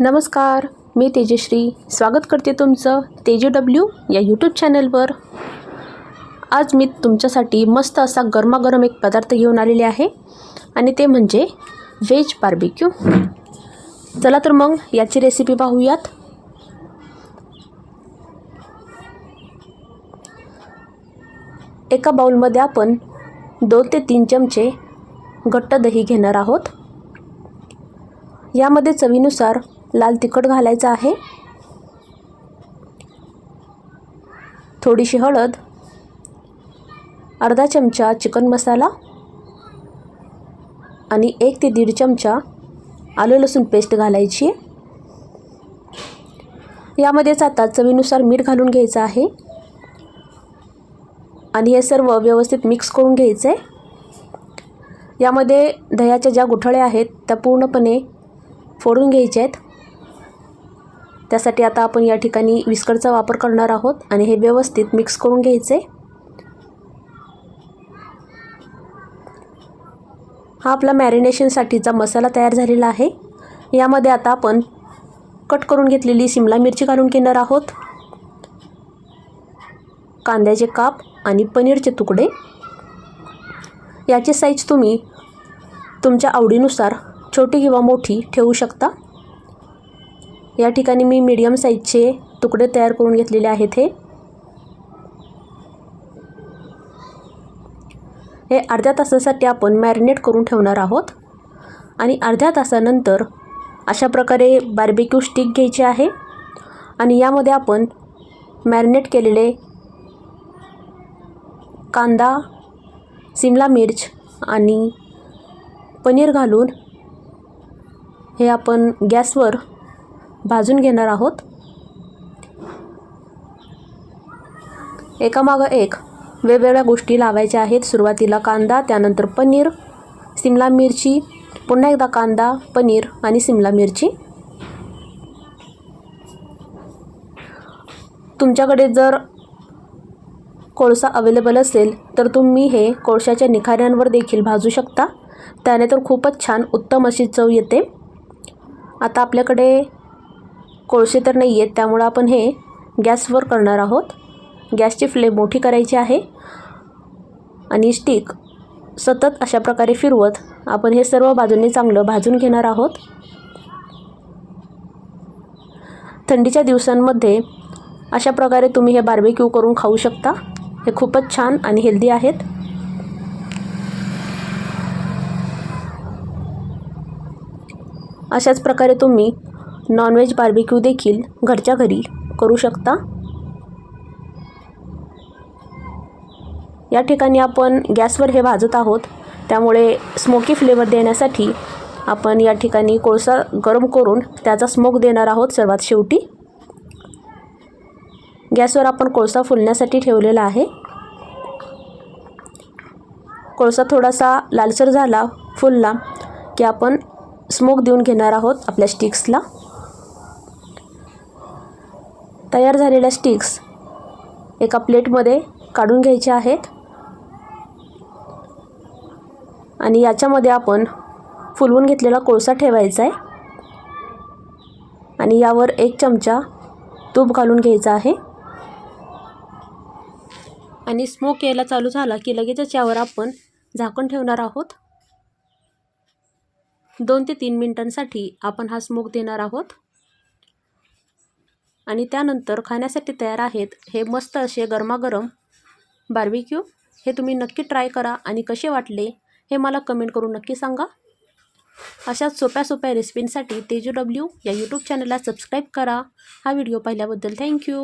नमस्कार मी तेजश्री. स्वागत करते तुमचं तेजू डब्ल्यू या यूट्यूब चॅनलवर आज मी तुमच्यासाठी मस्त असा गरमागरम एक पदार्थ घेऊन आलेले आहे आणि ते म्हणजे व्हेज बार्बिक्यू चला तर मग याची रेसिपी पाहूयात. एका बाउलमध्ये आपण दोन ते तीन चमचे घट्ट दही घेणार आहोत. यामध्ये चवीनुसार लाल तिखट घालायचं आहे. थोडीशी हळद अर्धा चमचा चिकन मसाला आणि एक ते दीड चमचा आलं लसूण पेस्ट घालायची. यामध्येच आता चवीनुसार मीठ घालून घ्यायचं आहे. आणि हे सर्व व्यवस्थित मिक्स करून घ्यायचं आहे यामध्ये दह्याच्या ज्या गुठळ्या आहेत त्या पूर्णपणे फोडून घ्यायच्या आहेत त्यासाठी आता आपण या ठिकाणी विस्करचा वापर करणार आहोत आणि हे व्यवस्थित मिक्स करून घ्यायचे. हा आपला मॅरिनेशनसाठीचा मसाला तयार झालेला आहे. यामध्ये आता आपण कट करून घेतलेली सिमला मिरची घालून घेणार आहोत. कांद्याचे काप आणि पनीरचे तुकडे. याची साईज तुम्ही तुमच्या आवडीनुसार छोटी किंवा मोठी ठेवू शकता. या ठिकाणी मी मीडियम साईजचे तुकडे तयार करून घेतलेले आहेत हे. हे अर्ध्या तासासाठी आपण मॅरिनेट करून ठेवणार आहोत. आणि अर्ध्या तासानंतर अशा प्रकारे बार्बेक्यू स्टिक घ्यायची आहे. आणि यामध्ये आपण मॅरिनेट केलेले कांदा सिमला मिर्च आणि पनीर घालून हे आपण गॅसवर भाजून घेणार आहोत. एकामागं एक वेगवेगळ्या गोष्टी लावायच्या आहेत. सुरुवातीला कांदा त्यानंतर पनीर सिमला मिरची पुन्हा एकदा कांदा पनीर आणि सिमला मिरची. तुमच्याकडे जर कोळसा अवेलेबल असेल तर तुम्ही हे कोळशाच्या निखाऱ्यांवर देखील भाजू शकता. त्याने तर खूपच छान उत्तम अशी चव येते. आता आपल्याकडे कोळसे तर नाही आहेत त्यामुळं आपण हे गॅसवर करणार आहोत. गॅसची फ्लेम मोठी करायची आहे. आणि स्टिक सतत अशा प्रकारे फिरवत आपण हे सर्व बाजूंनी चांगलं भाजून घेणार आहोत. थंडीच्या दिवसांमध्ये अशा प्रकारे तुम्ही हे बार्बेक्यू करून खाऊ शकता. हे खूपच छान आणि हेल्दी आहेत. अशाच प्रकारे तुम्ही नॉनव्हेज बार्बिक्यू देखील घरच्या घरी करू शकता. या ठिकाणी आपण गॅसवर हे भाजत आहोत. त्यामुळे स्मोकी फ्लेवर देण्यासाठी आपण या ठिकाणी कोळसा गरम करून त्याचा स्मोक देणार आहोत सर्वात शेवटी. गॅसवर आपण कोळसा फुलण्यासाठी ठेवलेला आहे. कोळसा थोडासा लालसर झाला फुलला की आपण स्मोक देऊन घेणार आहोत आपल्या स्टिक्सला तयार झालेल्या स्टिक्स एका प्लेटमध्ये काढून घ्यायच्या आहेत. आणि याच्यामध्ये आपण फुलवून घेतलेला कोळसा ठेवायचा आहे. आणि यावर एक चमचा तूप घालून घ्यायचा आहे. आणि स्मोक यायला चालू झाला की लगेचच यावर आपण झाकण ठेवणार आहोत. दोन ते तीन मिनटांसाठी आपण हा स्मोक देणार आहोत. आणि त्यानंतर खाण्यासाठी तयार आहेत हे मस्त असे गरमागरम बार्बिक्यू हे तुम्ही नक्की ट्राय करा आणि कसे वाटले हे मला कमेंट करून नक्की सांगा. अशाच सोप्या सोप्या रेसिपींसाठी तेजू डब्ल्यू या यूट्यूब चॅनलला सबस्क्राईब करा. हा व्हिडिओ पाहिल्याबद्दल थँक्यू